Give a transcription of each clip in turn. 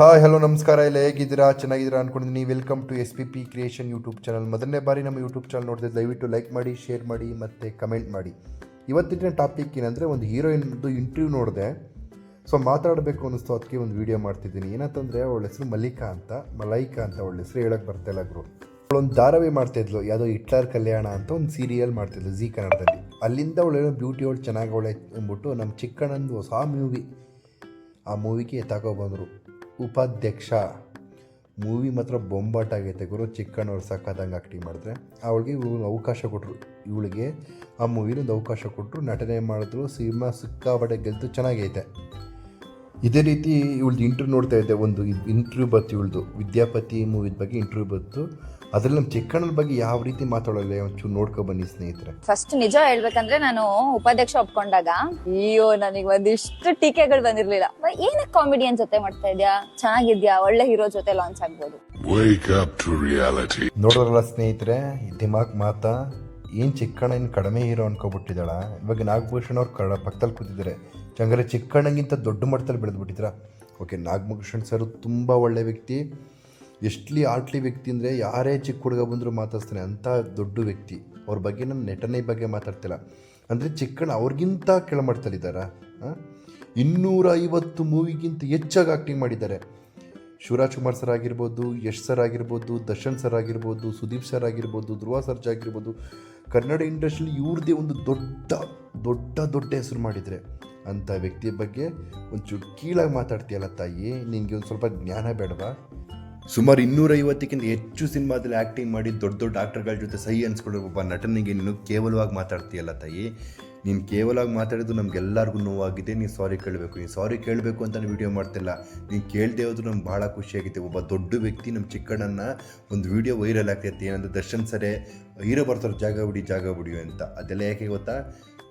Hi hello ನಮಸ್ಕಾರ. ಎಲ್ಲ ಹೇಗಿದ್ದೀರಾ? ಚೆನ್ನಾಗಿದ್ದೀರಾ ಅಂದ್ಕೊಂಡಿದ್ದೀನಿ welcome to S P P creation YouTube channel ಮೊದಲನೇ ಬಾರಿ ನಮ್ಮ ಯೂಟ್ಯೂಬ್ ಚಾನಲ್ ನೋಡಿದ್ರೆ ದಯವಿಟ್ಟು ಲೈಕ್ ಮಾಡಿ ಶೇರ್ ಮಾಡಿ ಮತ್ತು ಕಮೆಂಟ್ ಮಾಡಿ. ಇವತ್ತಿನ ಟಾಪಿಕ್ ಏನಂದರೆ ಒಂದು ಹೀರೋಯಿನ್ದು ಇಂಟರ್ವ್ಯೂ ನೋಡಿದೆ. ಸೊ ಮಾತಾಡಬೇಕು ಅನ್ನಿಸ್ತು. ಅದಕ್ಕೆ ಒಂದು ವೀಡಿಯೋ ಮಾಡ್ತಿದ್ದೀನಿ. ಏನಂತಂದರೆ ಅವಳ ಹೆಸರು ಮಲ್ಲಿಕಾ ಅಂತ, ಮಲೈಕಾ ಅಂತ ಅವಳ ಹೆಸರು ಹೇಳಕ್ಕೆ ಬರ್ತಾಯಿಲ್ಲ ಗುರು. ಅವಳೊಂದು ಧಾರಾವಾಹಿ ಮಾಡ್ತಾಯಿದ್ಲು ಯಾವುದೋ ಹಿಟ್ಲರ್ ಕಲ್ಯಾಣ ಅಂತ ಒಂದು ಸೀರಿಯಲ್ ಮಾಡ್ತಿದ್ಲು ಜಿ ಕನ್ನಡದಲ್ಲಿ. ಅಲ್ಲಿಂದ ಅವಳೇನೋ ಬ್ಯೂಟಿ ಅವಳು ಚೆನ್ನಾಗಿ ಅವಳೆ ಅಂದ್ಬಿಟ್ಟು ನಮ್ಮ ಚಿಕ್ಕಣ್ಣಂದು ಹೊಸ ಮೂವಿ ಆ ಮೂವಿಗೆ ಬಂದರು. ಉಪಾಧ್ಯಕ್ಷ. ಮೂವಿ ಮಾತ್ರ ಬೊಂಬಾಟಾಗೈತೆ ಗುರು ಚಿಕ್ಕಣ್ಣವ್ರು ಸಕ್ಕದಂಗೆ ಆ್ಯಕ್ಟಿಂಗ್ ಮಾಡಿದ್ರೆ. ಅವಳಿಗೆ ಇವಳು ಅವಕಾಶ ಕೊಟ್ಟರು ಇವಳಿಗೆ ಆ ಮೂವಿಲೊಂದು ಅವಕಾಶ ಕೊಟ್ಟರು ನಟನೆ ಮಾಡಿದ್ರು, ಸಿನಿಮಾ ಸಿಕ್ಕಾಪಟ್ಟೆ ಗೆಲ್ತು, ಚೆನ್ನಾಗೈತೆ. ಇದೇ ರೀತಿ ಇವಳ್ದು ಇಂಟರ್ವ್ಯೂ ನೋಡ್ತಾ ಇದ್ದೆ ಒಂದು ಇಂಟರ್ವ್ಯೂ ಬತ್ತು ಇವಳ್ದು ವಿದ್ಯಾಪತಿ ಮೂವಿದ ಬಗ್ಗೆ ಇಂಟರ್ವ್ಯೂ ಬತ್ತು ಅದ್ರಲ್ಲಿ ನಮ್ಮ ಚಿಕ್ಕಣ್ಣನ ಬಗ್ಗೆ ಯಾವ ರೀತಿ ಮಾತಾಡೋಲ್ಲ ಒಂಚೂರು ನೋಡ್ಕೊ ಬನ್ನಿ ಸ್ನೇಹಿತರೆ. ಫಸ್ಟ್ ನಿಜ ಹೇಳ್ಬೇಕಂದ್ರೆ ನಾನು ಉಪಾಧ್ಯಕ್ಷ ಒಪ್ಕೊಂಡಾಗ ಅಯ್ಯೋ ನನಗೆ ಒಂದಿಷ್ಟು ಟೀಕೆಗಳು ಬಂದಿರ್ಲಿಲ್ಲ. ಏನಕ್ಕೆ ಕಾಮಿಡಿಯನ್ ಜೊತೆ ಮಾಡ್ತಾ ಇದ್ಯಾ? ಚೆನ್ನಾಗಿದ್ಯಾ? ಒಳ್ಳೆ ಹೀರೋ ಜೊತೆ ಲಾಂಚ್ ಆಗ್ಬೋದು. ನೋಡೋರಲ್ಲ ಸ್ನೇಹಿತರೆ ಈ ದಿಮಾಕ್ ಮಾತಾ ಏನು ಚಿಕ್ಕಣ್ಣ ಇನ್ನು ಕಡಿಮೆ ಇರೋ ಅನ್ಕೊಬಿಟ್ಟಿದ್ದಾಳ? ಇವಾಗ ನಾಗಭೂಷಣ ಅವ್ರು ಕಡ ಪಕ್ಕದಲ್ಲಿ ಕೂತಿದ್ದಾರೆ. ಚಂಗರೆ ಚಿಕ್ಕಣ್ಣಗಿಂತ ದೊಡ್ಡ ಮಟ್ಟದಲ್ಲಿ ಬೆಳೆದ್ಬಿಟ್ಟಿದ್ರ? ಓಕೆ, ನಾಗಭೂಷಣ್ ಸರ್ ತುಂಬ ಒಳ್ಳೆ ವ್ಯಕ್ತಿ. ಎಷ್ಟಲಿ ಆಟ್ಲಿ ವ್ಯಕ್ತಿ ಅಂದರೆ ಯಾರೇ ಚಿಕ್ಕ ಹುಡುಗ ಬಂದರೂ ಮಾತಾಡ್ತಾನೆ ಅಂಥ ದೊಡ್ಡ ವ್ಯಕ್ತಿ. ಅವ್ರ ಬಗ್ಗೆ ನಾನು ನಟನೆ ಬಗ್ಗೆ ಮಾತಾಡ್ತಿಲ್ಲ. ಅಂದರೆ ಚಿಕ್ಕಣ್ಣ ಅವ್ರಿಗಿಂತ ಕೆಳಮಟ್ಟದಲ್ಲಿದ್ದಾರಾ? ಇನ್ನೂರ ಐವತ್ತು ಮೂವಿಗಿಂತ ಹೆಚ್ಚಾಗಿ ಆ್ಯಕ್ಟಿಂಗ್ ಮಾಡಿದ್ದಾರೆ. ಶಿವರಾಜ್ ಕುಮಾರ್ ಸರ್ ಆಗಿರ್ಬೋದು, ಯಶ್ ಸರ್ ಆಗಿರ್ಬೋದು, ದರ್ಶನ್ ಸರ್ ಆಗಿರ್ಬೋದು, ಸುದೀಪ್ ಸರ್ ಆಗಿರ್ಬೋದು, ಧ್ರುವ ಸರ್ಜಾ ಆಗಿರ್ಬೋದು ಕನ್ನಡ ಇಂಡಸ್ಟ್ರಿಲಿ ಇವ್ರದ್ದೇ ಒಂದು ದೊಡ್ಡ ದೊಡ್ಡ ದೊಡ್ಡ ಹೆಸರು ಮಾಡಿದರೆ ಅಂಥ ವ್ಯಕ್ತಿಯ ಬಗ್ಗೆ ಒಂಚೂರು ಕೀಳಾಗಿ ಮಾತಾಡ್ತೀಯಲ್ಲ ತಾಯಿ? ನಿನಗೆ ಒಂದು ಸ್ವಲ್ಪ ಜ್ಞಾನ ಬೇಡವಾ? ಸುಮಾರು ಇನ್ನೂರೈವತ್ತಕ್ಕಿಂತ ಹೆಚ್ಚು ಸಿನಿಮಾದಲ್ಲಿ ಆ್ಯಕ್ಟಿಂಗ್ ಮಾಡಿ ದೊಡ್ಡ ದೊಡ್ಡ ಆಕ್ಟರ್ಗಳ ಜೊತೆ ಸಹಿ ಅನ್ಸ್ಕೊಳ್ಳೋ ಒಬ್ಬ ನಟನಿಗೆ ನೀನು ಕೇವಲವಾಗಿ ಮಾತಾಡ್ತೀಯಲ್ಲ ತಾಯಿ? ನೀನು ಕೇವಲವಾಗಿ ಮಾತಾಡಿದ್ದು ನಮಗೆಲ್ಲರಿಗೂ ನೋವಾಗಿದೆ, ನೀನು ಸಾರಿ ಕೇಳಬೇಕು. ನೀನು ಸಾರಿ ಕೇಳಬೇಕು ಅಂತ ವಿಡಿಯೋ ಮಾಡ್ತಿಲ್ಲ. ನೀನು ಕೇಳದೆ ಹೋದ್ರು ನಮ್ಗೆ ಭಾಳ ಖುಷಿಯಾಗಿದೆ ಒಬ್ಬ ದೊಡ್ಡ ವ್ಯಕ್ತಿ ನಮ್ಮ ಚಿಕ್ಕಣ್ಣನ ಒಂದು ವೀಡಿಯೋ ವೈರಲ್ ಆಗ್ತೈತಿ. ಏನಂದ್ರೆ, ದರ್ಶನ್ ಸರೇ ಹೀರೋ ಬರ್ತಾರೆ, ಜಾಗ ಬಿಡಿ ಜಾಗ ಬಿಡಿ ಅಂತ. ಅದೆಲ್ಲ ಯಾಕೆ ಗೊತ್ತಾ?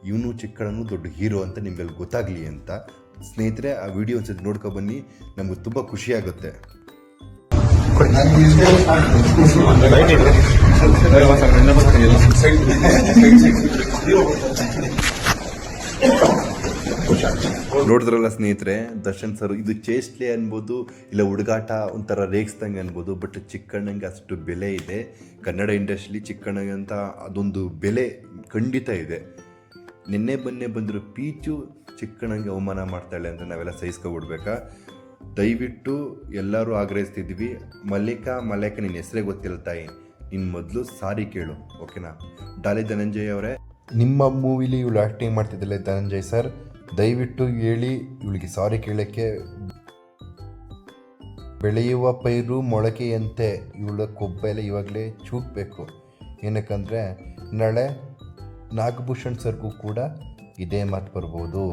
ಇವನು ಚಿಕ್ಕಣ್ಣನು ದೊಡ್ಡ ಹೀರೋ ಅಂತ ನಿಮ್ಗೆಲ್ಲಿ ಗೊತ್ತಾಗಲಿ ಅಂತ. ಸ್ನೇಹಿತರೆ, ಆ ವಿಡಿಯೋ ಒಂದ್ಸತಿ ನೋಡ್ಕೊ ಬನ್ನಿ. ನಮ್ಗೆ ತುಂಬ ಖುಷಿಯಾಗುತ್ತೆ ನೋಡಿದ್ರಲ್ಲ ಸ್ನೇಹಿತರೆ, ದರ್ಶನ್ ಸರ್, ಇದು ಚೇಸ್ಟ್ಲಿ ಅನ್ಬೋದು, ಇಲ್ಲ ಹುಡುಗಾಟ ಒಂಥರ ರೇಗಿಸ್ದಂಗೆ ಅನ್ಬೋದು ಬಟ್ ಚಿಕ್ಕಣ್ಣಂಗೆ ಅಷ್ಟು ಬೆಲೆ ಇದೆ. ಕನ್ನಡ ಇಂಡಸ್ಟ್ರಿಲಿ ಚಿಕ್ಕಣ್ಣಗೆ ಅಂತ ಅದೊಂದು ಬೆಲೆ ಖಂಡಿತ ಇದೆ. ನಿನ್ನೆ ಬನ್ನೆ ಬಂದಿರೋ ಪೀಚು ಚಿಕ್ಕಣ್ಣಂಗೆ ಅವಮಾನ ಮಾಡ್ತಾಳೆ ಅಂತ ನಾವೆಲ್ಲ ಸಹಿಸ್ಕೊಬಿಡ್ಬೇಕಾ? ದಯವಿಟ್ಟು ಎಲ್ಲರೂ ಆಗ್ರಹಿಸ್ತಿದ್ವಿ ಮಲ್ಲಿಕಾ ಮಲ್ಲಿಕ ನಿನ್ನ ಹೆಸರೇ ಗೊತ್ತಿಲ್ಲ ತಾಯಿ. ನಿನ್ನ ಮೊದಲು ಸಾರಿ ಕೇಳು, ಓಕೆನಾ? ಡಾಲಿ ಧನಂಜಯ್ ಅವರೇ. ನಿಮ್ಮ ಮೂವಿಲಿ ಇವಳು ಆ್ಯಕ್ಟಿಂಗ್ ಮಾಡ್ತಿದ್ದಲ್ಲ ಧನಂಜಯ್ ಸರ್ ದಯವಿಟ್ಟು ಹೇಳಿ, ಇವಳಿಗೆ ಸಾರಿ ಕೇಳೋಕ್ಕೆ ಬೆಳೆಯುವ ಪೈರು ಮೊಳಕೆಯಂತೆ ಇವಳ ಕೊಬ್ಬೆಲ್ಲ ಇವಾಗಲೇ ಚೂಕ್ಬೇಕು. ಏನಕ್ಕಂದರೆ, ನಾಳೆ ನಾಗಭೂಷಣ್ ಸರ್ಗೂ ಕೂಡ ಇದೇ ಮಾತು ಬರ್ಬೋದು.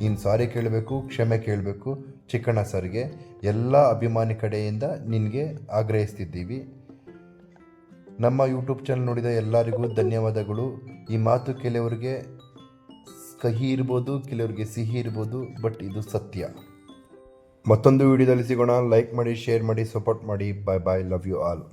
ನೀನು ಸಾರಿ ಕೇಳಬೇಕು, ಕ್ಷಮೆ ಕೇಳಬೇಕು, ಚಿಕ್ಕಣ್ಣ ಸರ್ಗೆ ಎಲ್ಲ ಅಭಿಮಾನಿ ಕಡೆಯಿಂದ ನಿನಗೆ ಆಗ್ರಹಿಸ್ತಿದ್ದೀವಿ. ನಮ್ಮ ಯೂಟ್ಯೂಬ್ ಚಾನಲ್ ನೋಡಿದ ಎಲ್ಲರಿಗೂ ಧನ್ಯವಾದಗಳು. ಈ ಮಾತು ಕೆಲವರಿಗೆ ಕಹಿ ಇರ್ಬೋದು ಕೆಲವರಿಗೆ ಸಿಹಿ ಇರ್ಬೋದು ಬಟ್ ಇದು ಸತ್ಯ. ಮತ್ತೊಂದು ವಿಡಿಯೋದಲ್ಲಿ ಸಿಗೋಣ. ಲೈಕ್ ಮಾಡಿ ಶೇರ್ ಮಾಡಿ ಸಪೋರ್ಟ್ ಮಾಡಿ. Bye bye love you all